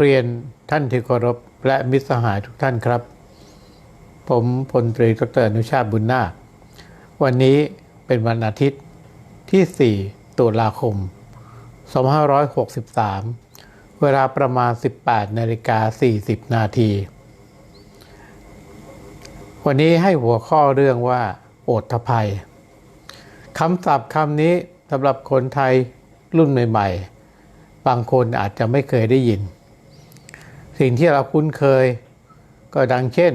เรียนท่านที่เคารพและมิตรสหายทุกท่านครับ ผมพลตรีดรอนุชาบุญนาควันนี้เป็นวันอาทิตย์ที่ 4 ตุลาคม 2563 เวลาประมาณ 18นาฬิกา40 นาที วันนี้ให้หัวข้อเรื่องว่าโอทภัยคำศัพท์คำนี้สำหรับคนไทยรุ่นใหม่ ๆ บางคนอาจจะไม่เคยได้ยิน สิ่งที่เราคุ้นเคยก็ดังเช่น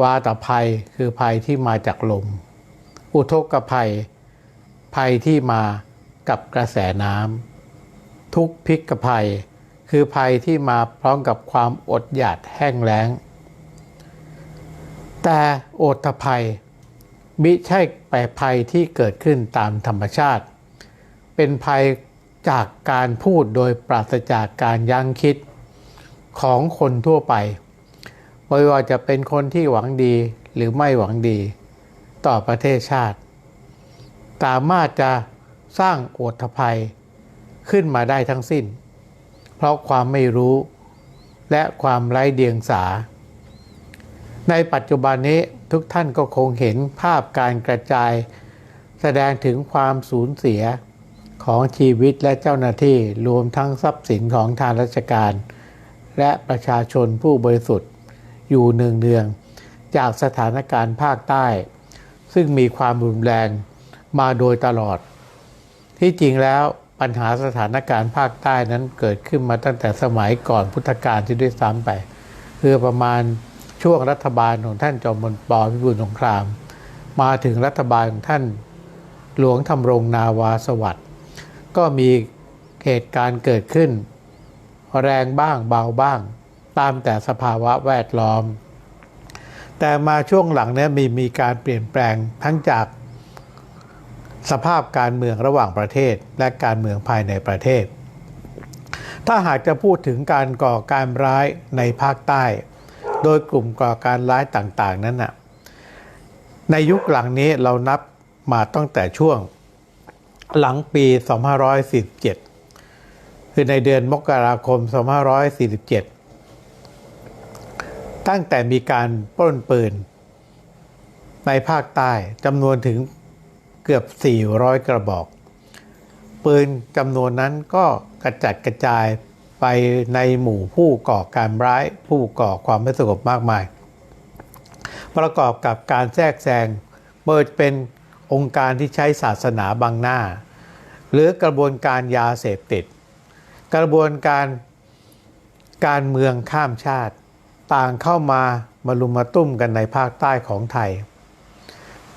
วาตภัยคือภัยที่มาจากลม อุทกภัย ภัยที่มากับกระแสน้ำทุกพิกภัย คือภัยที่มาพร้อมกับความอดอยากแห้งแล้ง แต่โอทภัยมิใช่แปรภัยที่เกิดขึ้นตามธรรมชาติ เป็นภัยจากการพูดโดยปราศจากการยั้งคิด ของคนทั่วไป ไม่ว่าจะเป็นคนที่หวังดีหรือไม่หวังดี ต่อประเทศชาติ สามารถจะสร้างโอทภัยขึ้นมาได้ทั้งสิ้น เพราะความไม่รู้และความไร้เดียงสา ในปัจจุบันนี้ทุกท่านก็คงเห็นภาพการกระจาย แสดงถึงความสูญเสียของชีวิตและเจ้าหน้าที่รวมทั้งทรัพย์สินของทางราชการ และประชาชนผู้บริสุทธิ์อยู่เนืองๆจากสถานการณ์ภาคใต้ ซึ่งมีความรุนแรงมาโดยตลอด ที่จริงแล้วปัญหาสถานการณ์ภาคใต้นั้นเกิดขึ้นมาตั้งแต่สมัยก่อนพุทธกาลที่ด้วยซ้ำไป คือประมาณช่วงรัฐบาลของท่านจอมพลปพิบูลสงคราม มาถึงรัฐบาลของท่านหลวงทำรงนาวาสวัสดิ์ก็มีเหตุการณ์เกิดขึ้น แรงบ้างเบาบ้าง ตามแต่สภาวะแวดล้อม แต่มาช่วงหลังเนี่ยมีมีการเปลี่ยนแปลงทั้งจากสภาพการเมืองระหว่างประเทศและการเมืองภายในประเทศ ถ้าหากจะพูดถึงการก่อการร้ายในภาคใต้ โดยกลุ่มก่อการร้ายต่างๆ นั้นน่ะ ในยุคหลังนี้เรานับมาตั้งแต่ช่วงหลังปี 2547 คือในเดือนมกราคม 2547 ตั้งแต่มีการปล้นปืน ในภาคใต้จำนวนถึงเกือบ 400 กระบอก ปืนจำนวนนั้นก็กระจัดกระจายไปในหมู่ผู้ก่อการร้ายผู้ก่อความไม่สงบมากมาย ประกอบกับการแทรกแซงเปิดเป็นองค์การที่ใช้ศาสนาบังหน้า หรือกระบวนการยาเสพติด กระบวนการการเมืองข้ามชาติ ต่างเข้ามามาลุมมาตุ้มกันในภาคใต้ของไทย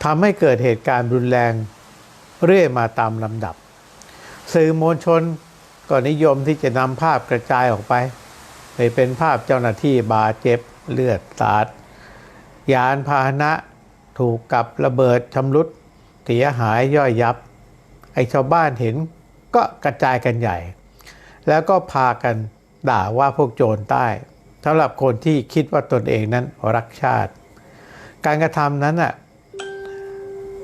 ทำให้เกิดเหตุการณ์รุนแรงเรื่อยมาตามลำดับ สื่อมวลชนก็นิยมที่จะนำภาพกระจายออกไปไปเป็นภาพเจ้าหน้าที่บาดเจ็บเลือดสาดยานพาหนะถูกกับระเบิดชำรุดเสียหายย่อยยับ ไอ้ชาวบ้านเห็นก็กระจายกันใหญ่ แล้วก็พากันด่าว่าพวกโจรใต้สำหรับคนที่คิดว่าตนเองนั้นรักชาติ การกระทำนั้นอะ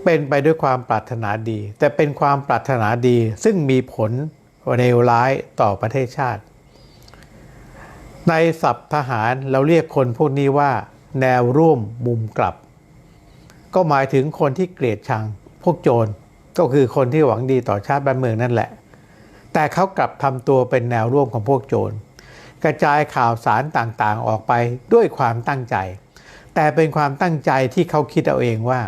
เป็นไปด้วยความปรารถนาดี แต่เป็นความปรารถนาดีซึ่งมีผลเลวร้ายต่อประเทศชาติ ในศัพท์ทหารเราเรียกคนพวกนี้ว่า แนวร่วมมุมกลับ ก็หมายถึงคนที่เกลียดชังพวกโจรก็คือคนที่หวังดีต่อชาติบ้านเมืองนั่นแหละ แต่เขากลับทำตัวเป็นแนวร่วมของพวกโจร กระจายข่าวสารต่างๆออกไปด้วยความตั้งใจ แต่เป็นความตั้งใจที่เขาคิดเอาเองว่า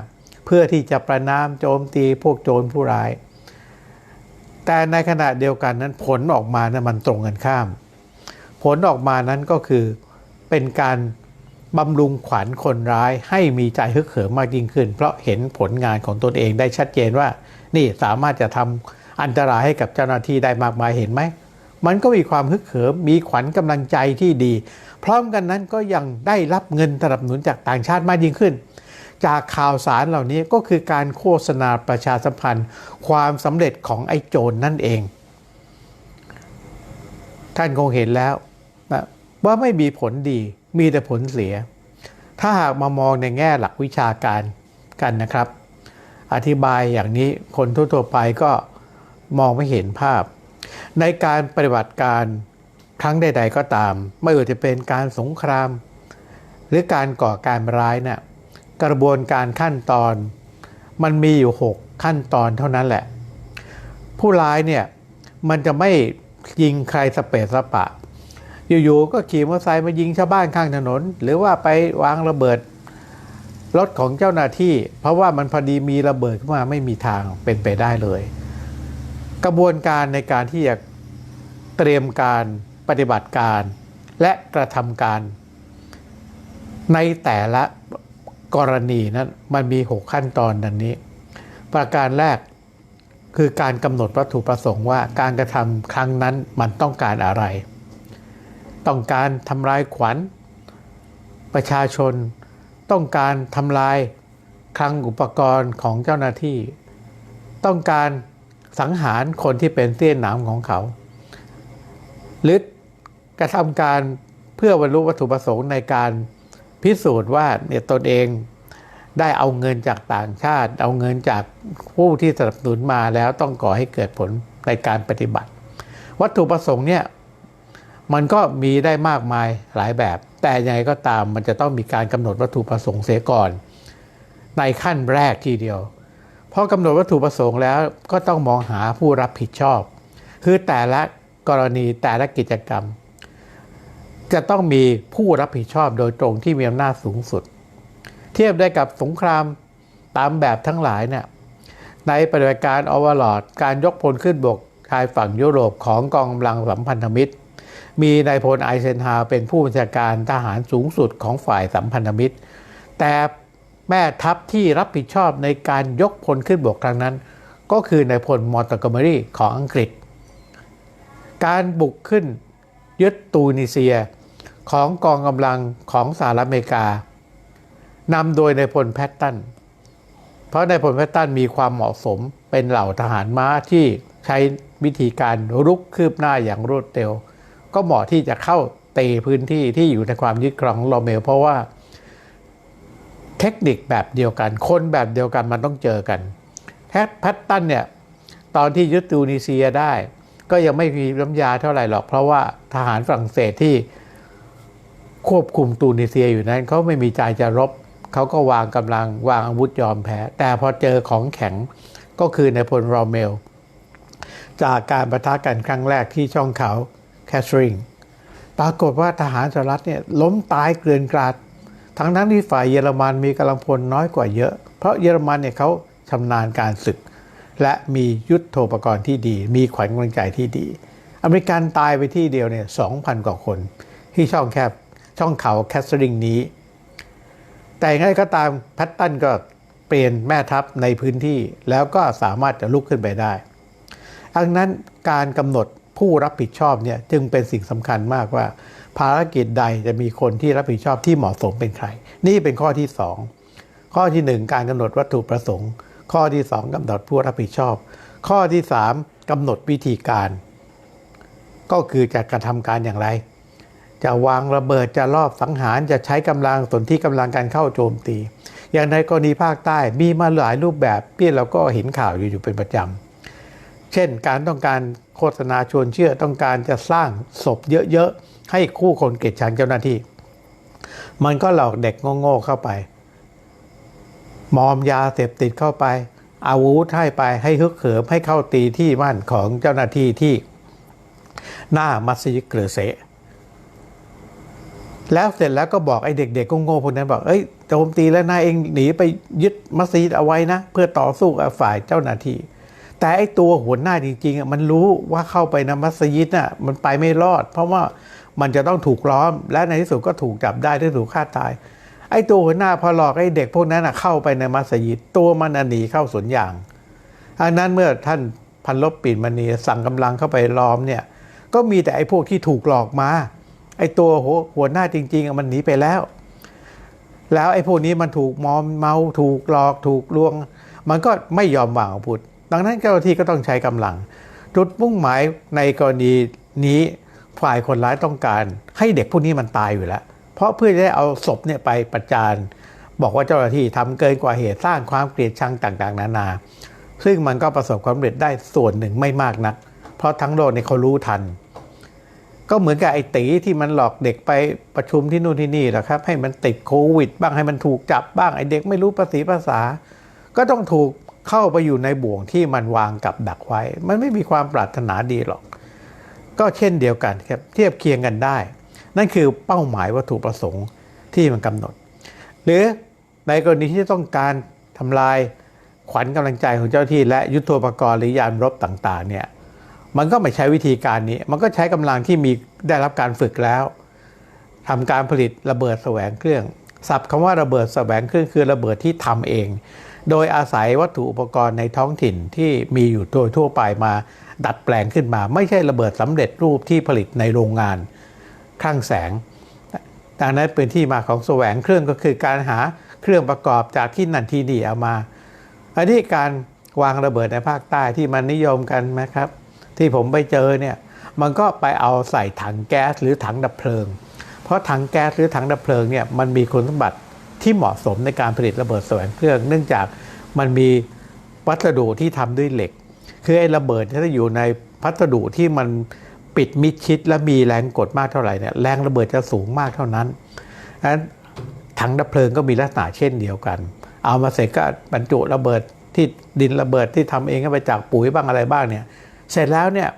เพื่อที่จะประนามโจมตีพวกโจรผู้ร้าย แต่ในขณะเดียวกันนั้นผลออกมานะมันตรงกันข้าม ผลออกมานั้นก็คือเป็นการบำรุงขวัญคนร้ายให้มีใจฮึกเหิมมากยิ่งขึ้น เพราะเห็นผลงานของตนเองได้ชัดเจนว่า นี่สามารถจะทำ อันตรายให้กับเจ้าหน้าที่ได้มากมายเห็นไหม มันก็มีความฮึกเหิมมีขวัญกำลังใจที่ดี พร้อมกันนั้นก็ยังได้รับเงินสนับสนุนจากต่างชาติมากยิ่งขึ้น จากข่าวสารเหล่านี้ก็คือการโฆษณาประชาสัมพันธ์ ความสำเร็จของไอ้โจรนนั่นเอง ท่านคงเห็นแล้วนะว่าไม่มีผลดีมีแต่ผลเสีย ถ้าหากมามองในแง่หลักวิชาการกันนะครับ อธิบายอย่างนี้คนทั่วๆไปก็ มองไม่เห็นภาพ ในการปฏิบัติการครั้งใด ๆ ก็ตาม ไม่ว่าจะเป็นการสงคราม หรือการก่อการร้ายเนี่ยกระบวนการขั้นตอน มันมีอยู่ 6 ขั้นตอนเท่านั้นแหละ ผู้ร้ายเนี่ยมันจะไม่ยิงใครสเปซสปะ อยู่ๆก็ขี่มอเตอร์ไซค์มายิงชาวบ้านข้างถนน หรือว่าไปวางระเบิดรถของเจ้าหน้าที่ เพราะว่ามันพอดีมีระเบิดขึ้นมาไม่มีทางเป็นไปได้เลย กระบวนการในการที่จะเตรียมการปฏิบัติการ และกระทำการ ในแต่ละกรณีนั้นมันมี 6 ขั้นตอนดังนี้ ประการแรกคือการกำหนดวัตถุประสงค์ว่าการกระทำครั้งนั้นมันต้องการอะไร ต้องการทำลายขวัญ ประชาชน ต้องการทำลายคลังอุปกรณ์ของเจ้าหน้าที่ ต้องการ สังหารคนที่เป็นเสี้ยนหนามของเขา หรือกระทำการเพื่อบรรลุวัตถุประสงค์ในการพิสูจน์ว่าเนี่ยตนเองได้เอาเงินจากต่างชาติ เอาเงินจากผู้ที่สนับสนุนมาแล้วต้องก่อให้เกิดผลในการปฏิบัติ วัตถุประสงค์เนี่ยมันก็มีได้มากมายหลายแบบ แต่ยังไงก็ตามมันจะต้องมีการกำหนดวัตถุประสงค์เสียก่อน ในขั้นแรกทีเดียว พอกำหนดวัตถุประสงค์แล้วก็ต้องมองหาผู้รับผิดชอบ คือแต่ละกรณีแต่ละกิจกรรม จะต้องมีผู้รับผิดชอบโดยตรงที่มีอำนาจสูงสุด เทียบได้กับสงครามตามแบบทั้งหลายเนี่ยในปฏิบัติการอวลอดการยกพลขึ้นบกชายฝั่งยุโรปของกองกำลังสัมพันธมิตร มีนายพลไอเซนฮาวเป็นผู้บัญชาการทหารสูงสุดของฝ่ายสัมพันธมิตร แต่ แม่ทัพที่รับผิดชอบในการยกพลขึ้นบกครั้งนั้น ก็คือนายพลมอร์ตกอมรีของอังกฤษ การบุกขึ้นยึดตูนิเซียของกองกำลังของสหรัฐอเมริกานำโดยนายพลแพตตัน เพราะนายพลแพตตันมีความเหมาะสมเป็นเหล่าทหารม้าที่ใช้วิธีการรุกคืบหน้าอย่างรวดเร็ว ก็เหมาะที่จะเข้าเตะพื้นที่ที่อยู่ในความยึดครองของโรเมล เพราะว่า เทคนิคแบบเดียวกัน คนแบบเดียวกันมันต้องเจอกันแพตตันเนี่ยตอนที่ยึดตูนิเซียได้ ก็ยังไม่มีน้ำยาเท่าไหร่หรอก เพราะว่าทหารฝรั่งเศสที่ควบคุมตูนิเซียอยู่นั้นเขาไม่มีใจจะรบเขาก็วางกำลังวางอาวุธยอมแพ้ แต่พอเจอของแข็งก็คือในพลโรเมล จากการประทะกันครั้งแรกที่ช่องเขาแคสริงปรากฏว่าทหารสหรัฐเนี่ยล้มตายเกลื่อนกราด ทั้งนั้นที่ฝ่ายเยอรมันมีกำลังพลน้อยกว่าเยอะ เพราะเยอรมันเนี่ยเขาชำนาญการศึก และมียุทธโธปกรณ์ที่ดี มีขวัญกำลังใจที่ดี อเมริกันตายไปที่เดียวเนี่ยสองพันกว่าคน ที่ช่องแคบช่องเขาแคสริงนี้ แต่ยังไงก็ตามแพตตันก็เปลี่ยนแม่ทัพในพื้นที่แล้วก็สามารถจะลุกขึ้นไปได้ดังนั้นการกำหนด ผู้รับผิดชอบเนี่ยจึงเป็นสิ่งสำคัญมากว่า ภารกิจใดจะมีคนที่รับผิดชอบที่เหมาะสมเป็นใคร นี่เป็นข้อที่ 2 ข้อที่ 1 การกำหนดวัตถุประสงค์ ข้อที่ 2กำหนดผู้รับผิดชอบ ข้อที่ 3กำหนดวิธีการ ก็คือจะกระทำการอย่างไร จะวางระเบิดจะลอบสังหารจะใช้กำลังสนที่กำลังการเข้าโจมตี อย่างในกรณีภาคใต้มีมาหลายรูปแบบที่เราก็เห็นข่าวอยู่อยู่เป็นประจำเช่นการต้องการ โฆษณาชวนเชื่อต้องการจะสร้างศพเยอะๆ ให้คู่คนเกลียดชังเจ้าหน้าที่ มันก็หลอกเด็กโง่ๆเข้าไป มอมยาเสพติดเข้าไป อาวุธให้ไปให้ฮึกเหิมให้เข้าตีที่บ้านของเจ้าหน้าที่ที่หน้ามัสยิดเกลือเสแล้วเสร็จแล้วก็บอกไอ้เด็กๆโง่ๆพวกนั้นบอก เอ้ยโจมตีแล้วนายเองหนีไปยึดมัสยิดเอาไว้นะ เพื่อต่อสู้กับฝ่ายเจ้าหน้าที่ แต่ไอตัวหัวหน้าจริงๆมันรู้ว่าเข้าไปในมัสยิดน่ะมันไปไม่รอด เพราะว่ามันจะต้องถูกล้อม และในที่สุดก็ถูกจับได้ที่ถูกฆ่าตาย ไอตัวหัวหน้าพอหลอกไอเด็กพวกนั้นเข้าไปในมัสยิดตัวมันหนีเข้าสวนยางอันนั้นเมื่อท่านพันลบปิ่นมณีสั่งกำลังเข้าไปล้อมเนี่ยก็มีแต่ไอ้พวกที่ถูกหลอกมา ไอ้ตัวหัวหน้าจริง ๆ มันหนีไปแล้ว แล้วไอ้พวกนี้มันถูกมอมเมาถูกหลอกถูกลวง มันก็ไม่ยอมวางอาวุธ ดังนั้นเจ้าหน้าที่ก็ต้องใช้กำลัง จุดมุ่งหมายในกรณีนี้ฝ่ายคนร้ายต้องการ ให้เด็กพวกนี้มันตายอยู่แล้ว เพราะเพื่อจะได้เอาศพเนี่ยไปประจานบอกว่าเจ้าหน้าที่ทำเกินกว่าเหตุสร้างความเกลียดชังต่างๆ นานา ซึ่งมันก็ประสบความสำเร็จได้ส่วนหนึ่งไม่มากนัก เพราะทั้งโลกเนี่ยเขารู้ทัน ก็เหมือนกับไอ้ตีที่มันหลอกเด็กไปประชุมที่นู่นที่นี่แหละครับ ให้มันติดโควิด บ้างให้มันถูกจับบ้างไอ้เด็กไม่รู้ภาษีภาษา ก็ต้องถูก เข้าไปอยู่ในบ่วงที่มันวางกับดักไว้ มันไม่มีความปรารถนาดีหรอก ก็เช่นเดียวกันครับเทียบเคียงกันได้ นั่นคือเป้าหมายวัตถุประสงค์ที่มันกำหนด หรือในกรณีที่ต้องการทำลายขวัญกำลังใจของเจ้าที่และยุทโธปกรณ์หรือยานรบต่างๆเนี่ยมันก็ไม่ใช้วิธีการนี้ มันก็ใช้กำลังที่มีได้รับการฝึกแล้วทำการผลิตระเบิดแสวงเครื่องศัพท์คำว่าระเบิดแสวงเครื่องคือระเบิดที่ทำเอง โดยอาศัยวัตถุอุปกรณ์ในท้องถิ่นที่มีอยู่โดยทั่วไปมาดัดแปลงขึ้นมา ไม่ใช่ระเบิดสำเร็จรูปที่ผลิตในโรงงานคลั่งแสงดังนั้นเป็นที่มาของแสวงเครื่องก็คือการหาเครื่องประกอบจากที่นั่นที่นี่เอามา อันนี้การวางระเบิดในภาคใต้ที่มันนิยมกันนะครับ ที่ผมไปเจอเนี่ยมันก็ไปเอาใส่ถังแก๊สหรือถังดับเพลิง เพราะถังแก๊สหรือถังดับเพลิงเนี่ยมันมีคุณสมบัติ ที่เหมาะสมในการผลิตระเบิดแสวงเครื่อง เนื่องจากมันมีวัสดุที่ทำด้วยเหล็ก คือไอ้ระเบิดถ้าอยู่ในพัสดุที่มันปิดมิดชิดและมีแรงกดมากเท่าไหร่เนี่ยแรงระเบิดจะสูงมากเท่านั้นดังนั้นถังดับเพลิงก็มีลักษณะเช่นเดียวกัน เอามาเสร็จก็บรรจุระเบิดที่ดินระเบิดที่ทำเองก็ไปจากปุ๋ยบ้างอะไรบ้างเนี่ย เสร็จแล้วเนี่ย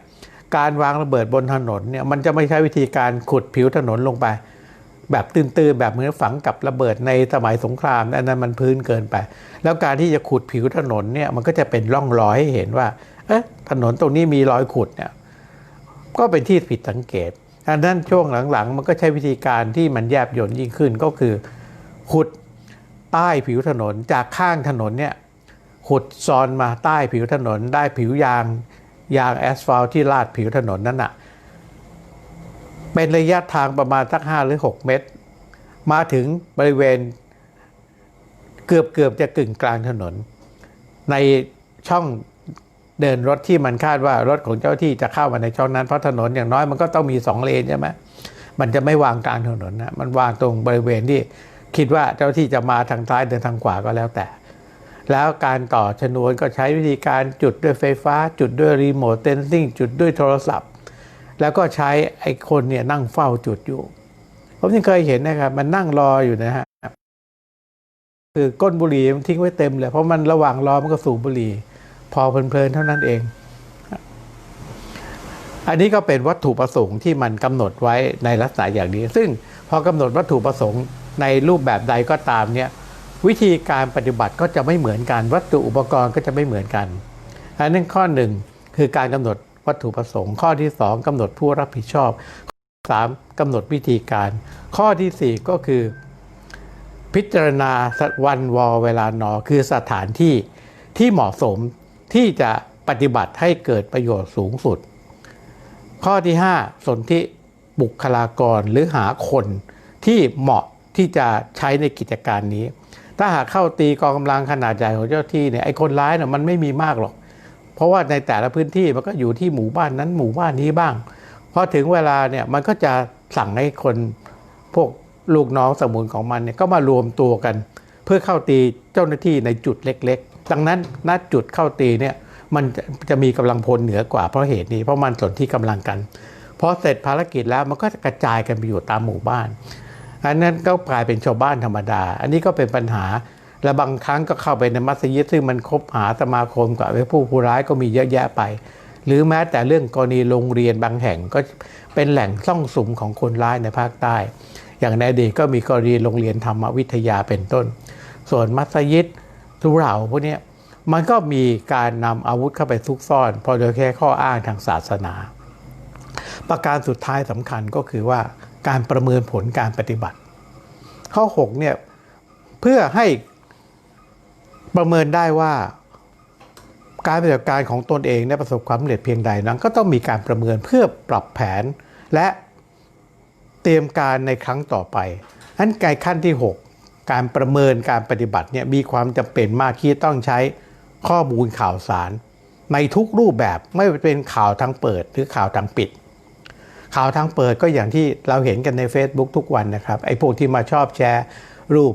การวางระเบิดบนถนนเนี่ยมันจะไม่ใช้วิธีการขุดผิวถนนลงไป แบบตื้นๆ แบบเหมือนฝังกับระเบิดในสมัยสงครามอันนั้นมันพื้นเกินไป แล้วการที่จะขุดผิวถนนเนี่ยมันก็จะเป็นร่องรอยให้เห็นว่าเอ๊ะถนนตรงนี้มีรอยขุดเนี่ยก็เป็นที่ผิดสังเกตดังนั้นช่วงหลังๆ มันก็ใช้วิธีการที่มันแยบยลยิ่งขึ้นก็คือ ขุดใต้ผิวถนนจากข้างถนนเนี่ยขุดซอนมาใต้ผิวถนน ได้ผิวยางยางแอสฟัลต์ที่ลาดผิวถนนนั่นน่ะ เป็นระยะทางประมาณสักห้าหรือ 6 เมตร มาถึงบริเวณเกือบเกือบจะกึ่งกลางถนน ในช่องเดินรถที่มันคาดว่ารถของเจ้าที่จะเข้ามาในช่องนั้นเพราะถนนอย่างน้อยมันก็ต้องมีสองเลนใช่ไหมมันจะไม่วางกลางถนนนะมันวางตรงบริเวณที่คิดว่าเจ้าที่จะมาทางซ้ายเดินทางขวาก็แล้วแต่ แล้วการต่อชนวนก็ใช้วิธีการจุดด้วยไฟฟ้า จุดด้วยรีโมทเทนซิ่งจุดด้วยโทรศัพท์ แล้วก็ใช้ไอ้คนเนี่ยนั่งเฝ้าจุดอยู่ ผมยังเคยเห็นนะครับ มันนั่งรออยู่นะฮะคือก้นบุหรี่มันทิ้งไว้เต็มเลย เพราะมันระหว่างรอมันก็สูบบุหรี่ พอเพลินๆเท่านั้นเอง อันนี้ก็เป็นวัตถุประสงค์ที่มันกำหนดไว้ในลักษณะอย่างนี้ ซึ่งพอกำหนดวัตถุประสงค์ในรูปแบบใดก็ตามเนี่ยวิธีการปฏิบัติก็จะไม่เหมือนกัน วัตถุอุปกรณ์ก็จะไม่เหมือนกันอันนั้นข้อหนึ่งคือการกำหนด วัตถุประสงค์ ข้อที่สองกำหนดผู้รับผิดชอบสามกำหนดวิธีการ ข้อที่สี่ก็คือ พิจารณาวันวอเวลานอคือสถานที่ที่เหมาะสมที่จะปฏิบัติให้เกิดประโยชน์สูงสุด ข้อที่ 5 สนธิบุคลากรหรือหาคนที่เหมาะที่จะใช้ในกิจการนี้ ถ้าหากเข้าตีกองกำลังขนาดใหญ่ของเจ้าที่เนี่ยไอ้คนร้ายเนี่ยมันไม่มีมากหรอก เพราะว่าในแต่ละพื้นที่มันก็อยู่ที่หมู่บ้านนั้นหมู่บ้านนี้บ้างพอถึงเวลาเนี่ยมันก็จะสั่งให้คนพวกลูกน้องสมุนของมันเนี่ยก็มารวมตัวกัน เพื่อเข้าตีเจ้าหน้าที่ในจุดเล็ก ๆ ดังนั้นณจุดเข้าตีเนี่ยมันจะจะมีกำลังพลเหนือกว่าเพราะเหตุนี้เพราะมันสนที่กำลังกันพอเสร็จภารกิจแล้วมันก็กระจายกันไปอยู่ตามหมู่บ้าน อันนั้นก็กลายเป็นชาวบ้านธรรมดา อันนี้ก็เป็นปัญหา และบางครั้งก็เข้าไปในมัสยิดซึ่งมันคบหาสมาคมกับไอ้ผู้ผู้ร้ายก็มีเยอะแยะไป หรือแม้แต่เรื่องกรณีโรงเรียนบางแห่งก็เป็นแหล่งซ่องสุมของคนร้ายในภาคใต้ อย่างในอดีตก็มีกรณีโรงเรียนธรรมวิทยาเป็นต้น ส่วนมัสยิดทุเหล่าพวกนี้มันก็มีการนำอาวุธเข้าไปซุกซ่อน พอโดยแค่ข้ออ้างทางศาสนา ประการสุดท้ายสำคัญก็คือว่าการประเมินผลการปฏิบัติ ข้อ6เนี่ยเพื่อให้ ประเมินได้ว่าการปฏิบัติการของตนเองได้ประสบความสำเร็จเพียงใดนั้น ก็ต้องมีการประเมินเพื่อปรับแผนและเตรียมการในครั้งต่อไปนั้นไกขั้นที่ 6 การประเมินการปฏิบัติเนี่ยมีความจำเป็นมากที่ต้องใช้ข้อมูลข่าวสาร ในทุกรูปแบบไม่เป็นข่าวทางเปิดหรือข่าวทางปิด ข่าวทางเปิดก็อย่างที่เราเห็นกันใน Facebook ทุกวันนะครับไอ้พวกที่มาชอบแชร์ รูป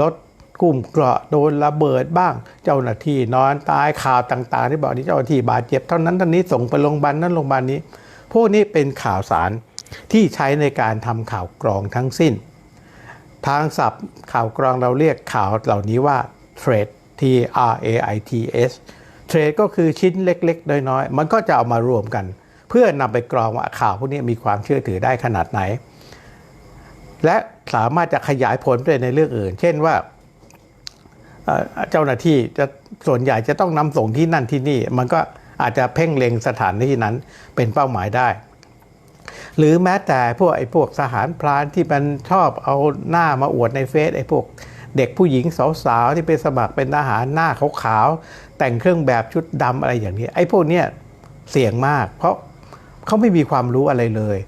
รถ กลุ่มเกราะโดนระเบิดบ้าง เจ้าหน้าที่นอนตายข่าวต่างๆ ที่บอกนี่เจ้าหน้าที่บาดเจ็บเท่านั้นท่านี้ส่งไปโรงพยาบาลนั้นโรงพยาบาลนี้ พวกนี้เป็นข่าวสารที่ใช้ในการทำข่าวกรองทั้งสิ้น ทางศัพท์ข่าวกรองเราเรียกข่าวเหล่านี้ว่า trade T R A I T S trade ก็คือชิ้นเล็กๆ น้อยๆ มันก็จะเอามารวมกัน เพื่อนำไปกรองว่าข่าวพวกนี้มีความเชื่อถือได้ขนาดไหน และสามารถจะขยายผลไปในเรื่องอื่น เช่นว่า เจ้าหน้าที่จะส่วนใหญ่จะต้องนำส่งที่นั่นที่นี่ มันก็อาจจะเพ่งเล็งสถานที่นั้นเป็นเป้าหมายได้ หรือแม้แต่พวกไอ้พวกทหารพรานที่มันชอบเอาหน้ามาอวดในเฟซไอ้พวกเด็กผู้หญิงสาวๆที่ไปสมัครเป็นทหารหน้าขาวๆแต่งเครื่องแบบชุดดำอะไรอย่างนี้ ไอ้พวกเนี้ยเสี่ยงมาก เพราะเขาไม่มีความรู้อะไรเลย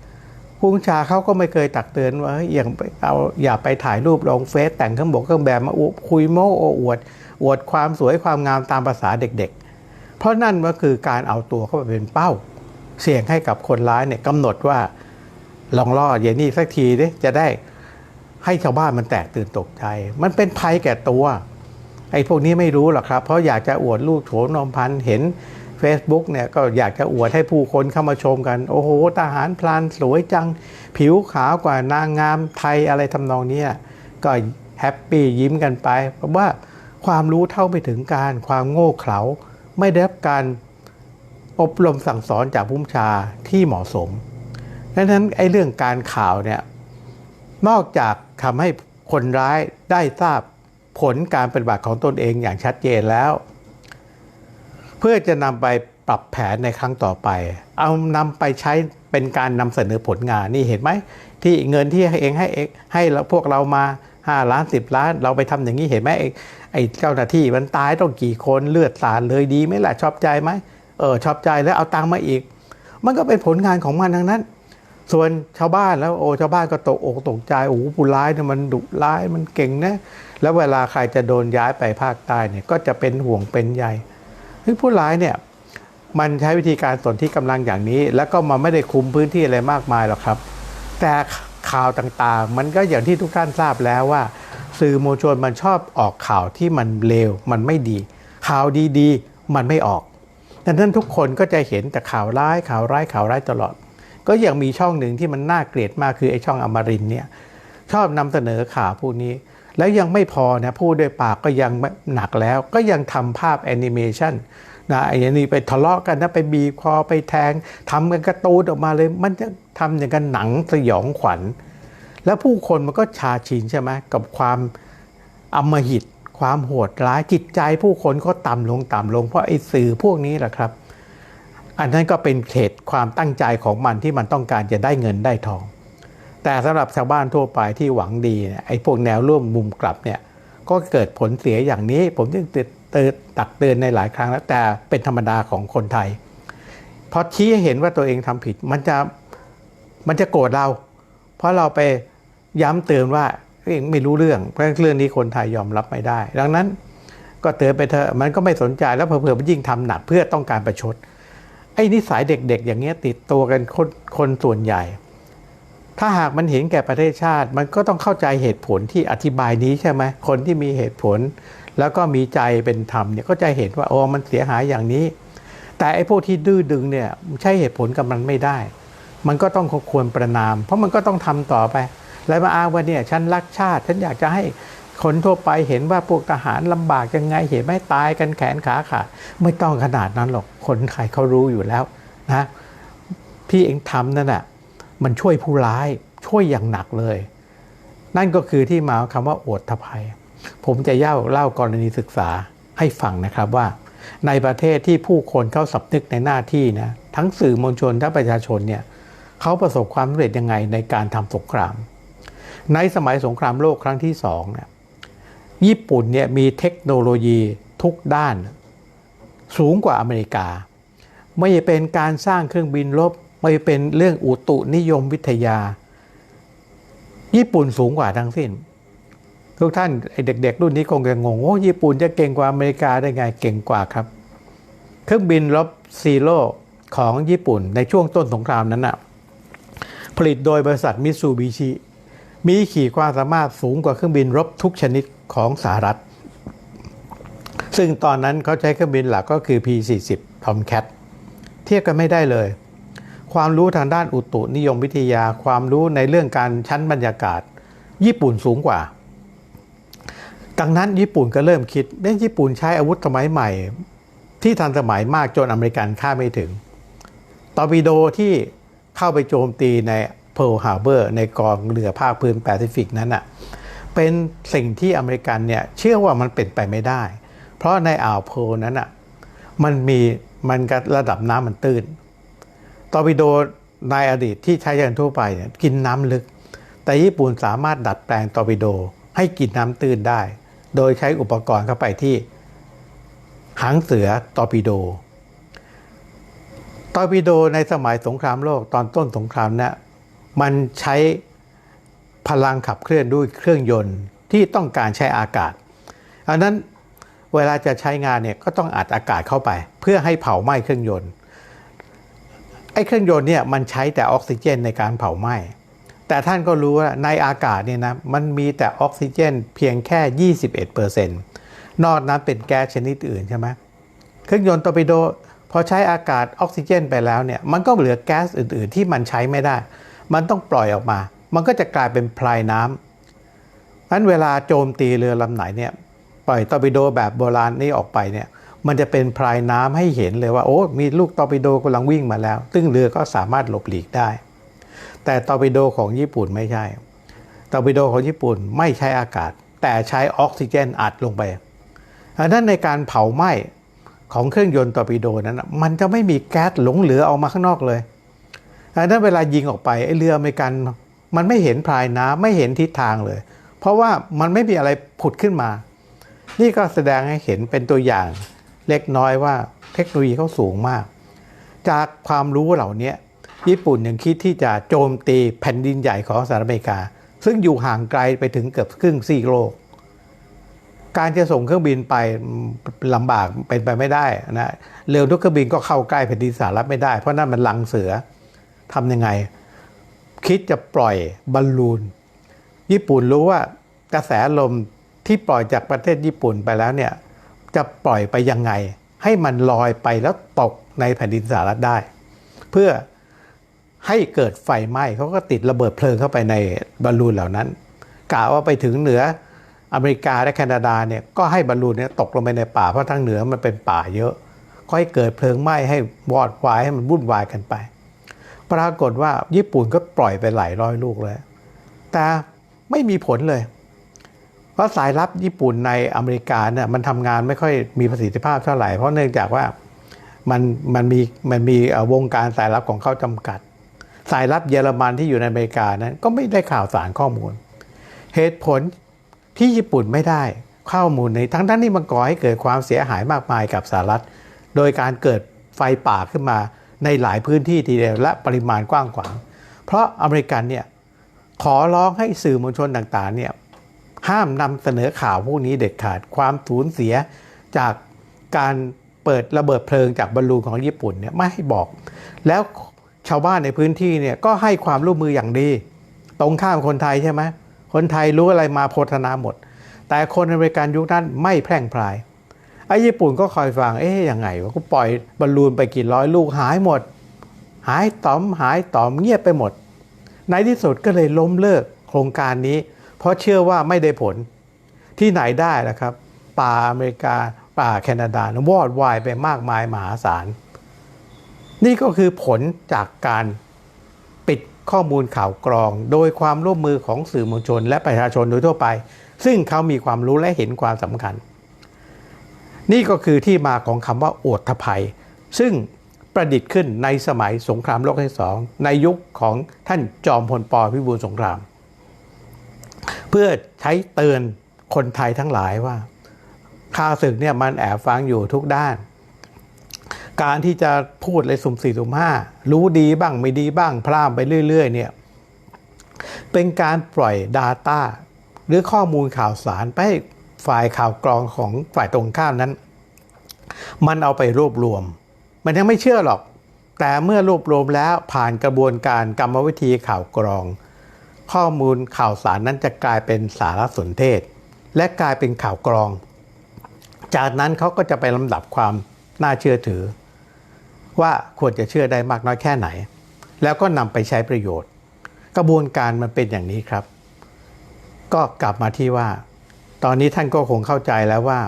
ผู้บัญชาเขาก็ไม่เคยตักเตือนว่าอย่างไปเอาอย่าไปถ่ายรูปลงเฟซแต่งเครื่องบกเครื่องแบบมาคุยโม้โออวด อวดความสวยความงามตามภาษาเด็กๆ เพราะนั่นก็คือการเอาตัวเข้าไปเป็นเป้า เสี่ยงให้กับคนร้ายเนี่ยกำหนดว่าลองล่อเยนี่สักทีดิจะได้ให้ชาวบ้านมันแตกตื่นตกใจ มันเป็นภัยแก่ตัว ไอ้พวกนี้ไม่รู้หรอกครับ เพราะอยากจะอวดลูกโฉนมพันเห็น Facebook เนี่ยก็อยากจะอวดให้ผู้คนเข้ามาชมกัน โอ้โหทหารพลานสวยจัง ผิวขาวกว่านางงามไทยอะไรทำนองนี้ก็แฮปปี้ยิ้มกันไป เพราะว่าความรู้เท่าไม่ถึงการความโง่เขลาไม่ได้รับการอบรมสั่งสอนจากผู้ชาที่เหมาะสมดังนั้นไอ้เรื่องการข่าวเนี่ยนอกจากทำให้คนร้ายได้ทราบผลการปฏิบัติของตนเองอย่างชัดเจนแล้ว เพื่อจะนำไปปรับแผนในครั้งต่อไป เอานำไปใช้เป็นการนำเสนอผลงานนี่เห็นไหมที่เงินที่เองให้เองให้พวกเรามา 5 ล้าน 10 ล้าน เราไปทำอย่างนี้เห็นไหมไอ้ไอเจ้าหน้าที่มันตายต้องกี่คนเลือดสาดเลยดีไหมล่ะชอบใจไหมเออชอบใจแล้วเอาตังค์มาอีก มันก็เป็นผลงานของมันทั้งนั้น ส่วนชาวบ้านแล้วโอ้ชาวบ้านก็ตกอกตกใจโอ้ผู้ร้ายเนี่ยมันดุร้ายมันเก่งนะแล้วเวลาใครจะโดนย้ายไปภาคใต้เนี่ยก็จะเป็นห่วงเป็นใย เฮ้ยผู้ร้ายเนี่ยมันใช้วิธีการสนที่กำลังอย่างนี้ แล้วก็มันไม่ได้คุมพื้นที่อะไรมากมายหรอกครับ แต่ข่าวต่างๆ มันก็อย่างที่ทุกท่านทราบแล้วว่า สื่อมวลชนมันชอบออกข่าวที่มันเลวมันไม่ดี ข่าวดีๆ มันไม่ออกดังนั้นทุกคนก็จะเห็นแต่ข่าวร้ายข่าวร้ายข่าวร้ายตลอด ก็ยังมีช่องหนึ่งที่มันน่าเกลียดมากคือไอ้ช่องอมรินเนี่ยชอบนำเสนอข่าวพวกนี้ แล้วยังไม่พอนะพูดด้วยปากก็ยังหนักแล้ว ก็ยังทำภาพแอนิเมชันนะไอ้นี่ไปทะเลาะกันนะไปบีบคอไปแทงทำกันกระตูนออกมาเลย มันจะทำอย่างกันหนังสยองขวัญ แล้วผู้คนมันก็ชาชินใช่ไหมกับความอำมหิต ความโหดร้ายจิตใจผู้คนก็ต่ำลงต่ำลงเพราะไอ้สื่อพวกนี้แหละครับ อันนั้นก็เป็นเขตความตั้งใจของมันที่มันต้องการจะได้เงินได้ทอง แต่สำหรับชาวบ้านทั่วไปที่หวังดีเนี่ยไอ้พวกแนวร่วมมุมกลับเนี่ยก็เกิดผลเสียอย่างนี้ ผมจึงเตือนตักเตือนในหลายครั้งแล้วแต่เป็นธรรมดาของคนไทยพอชี้ให้เห็นว่าตัวเองทำผิดมันจะมันจะโกรธเรา เพราะเราไปย้ำเตือนว่าเองไม่รู้เรื่องเพราะเรื่องนี้คนไทยยอมรับไม่ได้ ดังนั้นก็เตือนไปเถอะมันก็ไม่สนใจแล้วเผื่อมันยิ่งทำหนักเพื่อต้องการประชดไอ้นิสัยเด็กๆ อย่างเงี้ยติดตัวกันคนคนส่วนใหญ่ ถ้าหากมันเห็นแก่ประเทศชาติ มันก็ต้องเข้าใจเหตุผลที่อธิบายนี้ใช่ไหมคนที่มีเหตุผล แล้วก็มีใจเป็นธรรมเนี่ยก็จะเห็นว่าโอ้มันเสียหายอย่างนี้ แต่ไอ้พวกที่ดื้อดึงเนี่ยใช้เหตุผลกับมันไม่ได้ มันก็ต้องควรประนาม เพราะมันก็ต้องทำต่อไป แล้วมาอ้างว่าเนี่ยฉันรักชาติ ฉันอยากจะให้คนทั่วไปเห็นว่าพวกทหารลำบากยังไงเห็นไหมตายกันแขนขาขาดไม่ต้องขนาดนั้นหรอกคนไทยเขารู้อยู่แล้วนะที่เองทำนั่นน่ะ มันช่วยผู้ร้ายช่วยอย่างหนักเลย นั่นก็คือที่มาของคำว่าโอดทภัย ผมจะเล่าเล่ากรณีศึกษาให้ฟังนะครับว่า ในประเทศที่ผู้คนเขาสำนึกในหน้าที่นะทั้งสื่อมวลชนทั้งประชาชนเนี่ยเขาประสบความสำเร็จยังไงในการทำสงคราม ในสมัยสงครามโลกครั้งที่สองเนี่ยญี่ปุ่นเนี่ยมีเทคโนโลยีทุกด้าน สูงกว่าอเมริกา ไม่ว่าเป็นการสร้างเครื่องบินรบ ไม่เป็นเรื่องอุตุนิยมวิทยา ญี่ปุ่นสูงกว่าทั้งสิ้น ทุกท่านไอเด็ก ๆ รุ่นนี้คงจะงงโอ้ญี่ปุ่นจะเก่งกว่าอเมริกาได้ไงเก่งกว่าครับ เครื่องบินรบซีโร่ของญี่ปุ่นในช่วงต้นสงครามนั้นน่ะผลิตโดยบริษัทมิตซูบิชิมีขีดความสามารถสูงกว่าเครื่องบินรบทุกชนิดของสหรัฐ ซึ่งตอนนั้นเขาใช้เครื่องบินหลักก็คือ P40 Tomcat เทียบกันไม่ได้เลย ความรู้ทางด้านอุตุนิยมวิทยา ความรู้ในเรื่องการชั้นบรรยากาศ ญี่ปุ่นสูงกว่า ดังนั้นญี่ปุ่นก็เริ่มคิดเล่นญี่ปุ่นใช้อาวุธสมัยใหม่ ที่ทันสมัยมากจนอเมริกันคาไม่ถึง ตอร์ปิโดที่เข้าไปโจมตีในเพิร์ลฮาร์เบอร์ในกองเรือภาคพื้นแปซิฟิกนั้นอะเป็นสิ่งที่อเมริกันเนี่ยเชื่อว่ามันเป็นไปไม่ได้ เพราะในอ่าวเพิร์ลนั้นอะมันมีมันระดับน้ำมันตื้น ตอร์ปิโดในอดีตที่ใช้กันทั่วไปเนี่ยกินน้ำลึก แต่ญี่ปุ่นสามารถดัดแปลงตอร์ปิโดให้กินน้ำตื้นได้ โดยใช้อุปกรณ์เข้าไปที่หางเสือตอร์ปิโดตอร์ปิโดในสมัยสงครามโลกตอนต้นสงครามเนี่ยมันใช้พลังขับเคลื่อนด้วยเครื่องยนต์ที่ต้องการใช้อากาศอันนั้นเวลาจะใช้งานเนี่ยก็ต้องอัดอากาศเข้าไป เพื่อให้เผาไหม้เครื่องยนต์ ไอ้เครื่องยนต์เนี่ยมันใช้แต่ออกซิเจนในการเผาไหม้ แต่ท่านก็รู้ว่าในอากาศเนี่ยนะมันมีแต่ออกซิเจนเพียงแค่ 21%นอกนั้นเป็นแก๊สชนิดอื่นใช่ไหมเครื่องยนต์ตอร์ปิโดพอใช้อากาศออกซิเจนไปแล้วเนี่ยมันก็เหลือแก๊สอื่นๆที่มันใช้ไม่ได้ มันต้องปล่อยออกมา มันก็จะกลายเป็นพลายน้ำนั้นเวลาโจมตีเรือลำไหนเนี่ยปล่อยตอร์ปิโดแบบโบราณนี้ออกไปเนี่ย มันจะเป็นพลายน้ำให้เห็นเลยว่าโอ้มีลูกตอร์ปิโดกำลังวิ่งมาแล้ว ซึ่งเรือก็สามารถหลบหลีกได้ แต่ตอร์ปิโดของญี่ปุ่นไม่ใช่ ตอร์ปิโดของญี่ปุ่นไม่ใช้อากาศ แต่ใช้ออกซิเจนอัดลงไปอันนั้นในการเผาไหม้ของเครื่องยนต์ตอร์ปิโดนั้นมันจะไม่มีแก๊สหลงเหลือออกมาข้างนอกเลยอันนั้นเวลายิงออกไปไอ้เรืออเมริกันมันไม่เห็นพลายน้ำไม่เห็นทิศทางเลย เพราะว่ามันไม่มีอะไรผุดขึ้นมา นี่ก็แสดงให้เห็นเป็นตัวอย่าง เล็กน้อยว่าเทคโนโลยีเขาสูงมาก จากความรู้เหล่านี้ญี่ปุ่นยังคิดที่จะโจมตีแผ่นดินใหญ่ของสหรัฐอเมริกา ซึ่งอยู่ห่างไกลไปถึงเกือบครึ่งซีกโลก การจะส่งเครื่องบินไปลำบากเป็นไปไม่ได้นะเรือทุกเครื่องบินก็เข้าใกล้แผ่นดินสหรัฐไม่ได้ เพราะนั่นมันลังเสือทำยังไง คิดจะปล่อยบอลลูน ญี่ปุ่นรู้ว่ากระแสลมที่ปล่อยจากประเทศญี่ปุ่นไปแล้วเนี่ย จะปล่อยไปยังไง ให้มันลอยไปแล้วตกในแผ่นดินสหรัฐได้ เพื่อให้เกิดไฟไหม้เขาก็ติดระเบิดเพลิงเข้าไปในบอลลูนเหล่านั้นกะว่าไปถึงเหนืออเมริกาและแคนาดาเนี่ยก็ให้บอลลูนเนี่ยตกลงไปในป่าเพราะทางเหนือมันเป็นป่าเยอะ ก็ให้เกิดเพลิงไหม้ให้วอดวายให้มันวุ่นวายกันไป ปรากฏว่าญี่ปุ่นก็ปล่อยไปหลายร้อยลูกเลย แต่ไม่มีผลเลย เพราะสายลับญี่ปุ่นในอเมริกาเนี่ยมันทำงานไม่ค่อยมีประสิทธิภาพเท่าไหร่ เพราะเนื่องจากว่ามันมันมีมันมีวงการสายลับของเขาจำกัด สายลับเยอรมันที่อยู่ในอเมริกานั้นก็ไม่ได้ข่าวสารข้อมูล เหตุผลที่ญี่ปุ่นไม่ได้ข้อมูลในทั้งทั้งที่มันก่อให้เกิดความเสียหายมากมายกับสหรัฐ โดยการเกิดไฟป่าขึ้นมาในหลายพื้นที่ทีเดียวและปริมาณกว้างขวาง เพราะอเมริกันเนี่ยขอร้องให้สื่อมวลชนต่างๆเนี่ย ห้ามนำเสนอข่าวพวกนี้เด็ดขาดความสูญเสียจากการเปิดระเบิดเพลิงจากบอลลูนของญี่ปุ่นเนี่ยไม่ให้บอก แล้วชาวบ้านในพื้นที่เนี่ยก็ให้ความร่วมมืออย่างดี ตรงข้ามคนไทยใช่ไหมคนไทยรู้อะไรมาโพธนาหมด แต่คนอเมริกันยุคนั้นไม่แพร่งพรายไอ้ญี่ปุ่นก็คอยฟังเอ๊ยยังไงวะก็ปล่อยบอลลูนไปกี่ร้อยลูกหายหมด หายตอมหายตอมเงียบไปหมด ในที่สุดก็เลยล้มเลิกโครงการนี้ เพราะเชื่อว่าไม่ได้ผลที่ไหนได้นะครับ ป่าอเมริกาป่าแคนาดาวอดวายไปมากมายมหาศาล นี่ก็คือผลจากการปิดข้อมูลข่าวกรอง โดยความร่วมมือของสื่อมวลชน และประชาชนโดยทั่วไป ซึ่งเขามีความรู้และเห็นความสำคัญ นี่ก็คือที่มาของคำว่าโอทภัย ซึ่งประดิษฐ์ขึ้นในสมัยสงครามโลกครั้งที่สองในยุคของท่านจอมพลปพิบูลสงคราม เพื่อใช้เตือนคนไทยทั้งหลายว่าข่าวศึกเนี่ยมันแอบฟังอยู่ทุกด้าน การที่จะพูดเลยสุ่มสี่สุ่มห้ารู้ดีบ้างไม่ดีบ้างพร่ามไปเรื่อย ๆ เนี่ย เป็นการปล่อย Data หรือข้อมูลข่าวสารไปให้ฝ่ายข่าวกรองของฝ่ายตรงข้ามนั้น มันเอาไปรวบรวม มันยังไม่เชื่อหรอก แต่เมื่อรวบรวมแล้วผ่านกระบวนการกรรมวิธีข่าวกรอง ข้อมูลข่าวสารนั้นจะกลายเป็นสารสนเทศ และกลายเป็นข่าวกรอง จากนั้นเขาก็จะไปลำดับความน่าเชื่อถือ ว่าควรจะเชื่อได้มากน้อยแค่ไหน แล้วก็นำไปใช้ประโยชน์ กระบวนการมันเป็นอย่างนี้ครับ ก็กลับมาที่ว่า ตอนนี้ท่านก็คงเข้าใจแล้วว่า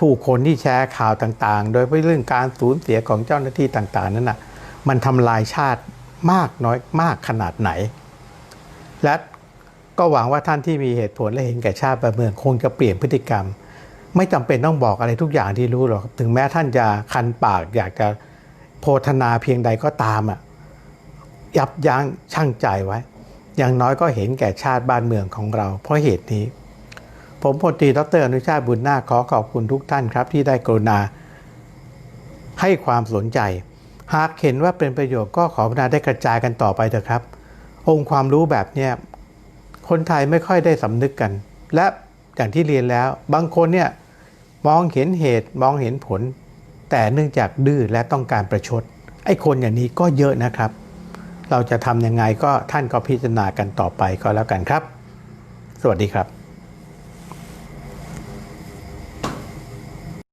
ผู้คนที่แชร์ข่าวต่างๆ โดยเรื่องการสูญเสียของเจ้าหน้าที่ต่างๆ นั้นนะมันทำลายชาติมากน้อยมากขนาดไหน และก็หวังว่าท่านที่มีเหตุผลและเห็นแก่ชาติบ้านเมืองคงจะเปลี่ยนพฤติกรรม ไม่จำเป็นต้องบอกอะไรทุกอย่างที่รู้หรอกถึงแม้ท่านจะคันปากอยากจะโพธนาเพียงใดก็ตามอะยับยั้งชั่งใจไว้ อย่างน้อยก็เห็นแก่ชาติบ้านเมืองของเรา เพราะเหตุนี้ ผมพลตรีดรอนุชาติบุญนาคขอขอบคุณทุกท่านครับ ที่ได้กรุณา ให้ความสนใจ หากเห็นว่าเป็นประโยชน์ก็ขอพนาได้กระจายกันต่อไปเถอะครับ องค์ความรู้แบบเนี้ยคนไทยไม่ค่อยได้สำนึกกัน และอย่างที่เรียนแล้ว บางคนเนี่ยมองเห็นเหตุมองเห็นผล แต่เนื่องจากดื้อและต้องการประชด ไอ้คนอย่างนี้ก็เยอะนะครับ เราจะทำยังไงก็ท่านก็พิจารณากันต่อไปก็แล้วกันครับ สวัสดีครับ